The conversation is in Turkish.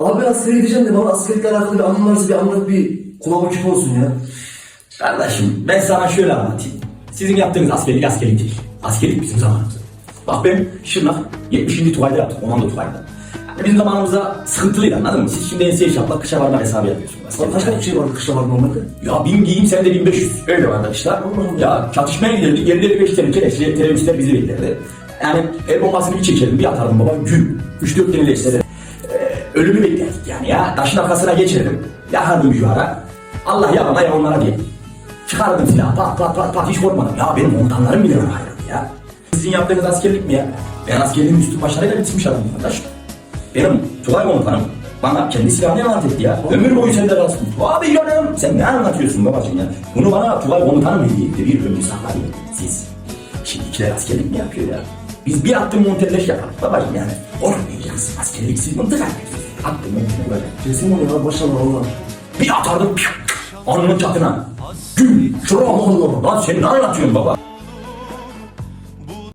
Abi askere gideceğim de bana askerlikle alakalı bir anın varsa bir anlat bir kulağıma küp olsun ya. Kardeşim ben sana şöyle anlatayım. Sizin yaptığınız askerlik askerlik değil. Askerlik bizim zamanımızda. Bak ben Şırnak 70. Tugay'da yaptım. Komando Tugay'da. Yani bizim zamanımızda sıkıntılıydı anladın mı? Siz şimdi enseyi şapla kışa varma hesabı yapıyorsunuz. Lan kaç tane şey var kışla var normalde? Ya bin giyim sen de 1500. Öyle vardı işte. Ya çatışmaya giderdik. Yerleri 5 tane keleşli teröristler bizi beklerdi. Yani el bombasını bir çekerdim bir atardım baba gün. 3-4 tane leşleri. Ölümü beklerdik yani ya. Taşın arkasına geçirdim. Yakardım yuvarı. Allah yarana ya onlara diye. Çıkardım silahı pat pat pat pat hiç korkmadım. Ya benim komutanlarım bile var ayrıldı ya. Sizin yaptığınız askerlik mi ya? Ben askerliğin üstün başarıyla bitirmiş adamım arkadaş. Benim Tugay komutanım bana kendi silahını emanet etti ya. Ömür boyu sende kalsın. Abi canım sen ne anlatıyorsun babacığım ya? Bunu bana Tugay komutanım hediye etti. Bir ömür saklayın. Siz şimdikiler askerlik mi yapıyor ya? Biz bir attım montelleş yapalım babacığım yani. Korkmayacaksın askerlik siz mıntık. Attım montelleş böyle. Onu ya başlama valla. Bir atardım. Alnının çatına. Gül. Şuraya Allah Allah. Lan sen ne anlatıyorsun baba?